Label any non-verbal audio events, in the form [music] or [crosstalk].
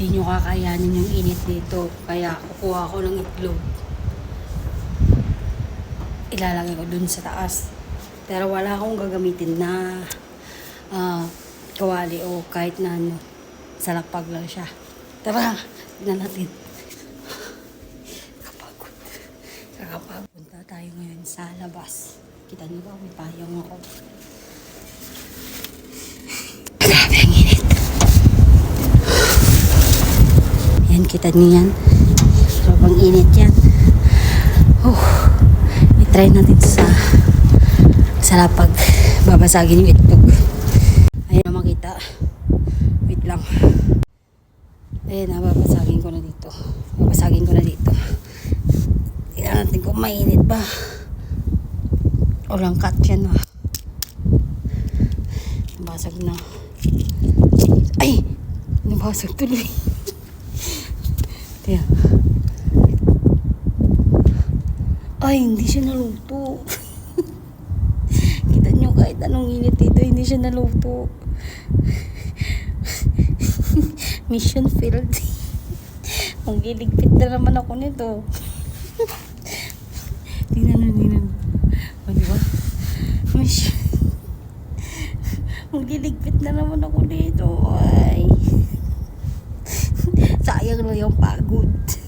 Hindi nyo kakayanin yung init dito. Kaya kukuha ko ng itlog. Ilalagay ko dun sa taas. Pero wala akong gagamitin na ah, kawali o kahit na ano. Salakpag lang siya. Tara, tignan natin. Kapagod. Kakapagod. Punta tayo ngayon sa labas. Kita niyo ba? May payong ako. Grabe ang init. Yan, kita niyo yan. Sobrang init yan. Oh, i-try natin sa sa lapag. Babasagin yung itlog. Ayun na makita. Wait lang. Ayun na, babasagin ko na dito. Babasagin ko na dito. Tingnan natin kung mainit ba. O langkat yan ah. Nabasag na. Ay! Nabasag tuloy. Tiyan. Ay, hindi siya naluto. [laughs] Kita nyo kahit anong init dito, hindi siya naluto. [laughs] Mission failed. [laughs] Ang giligpit na naman ako nito. tingnan na, tingnan. O, di ba? Mission. Ang giligpit na naman ako dito. Ay. Sayang lang yung pagod.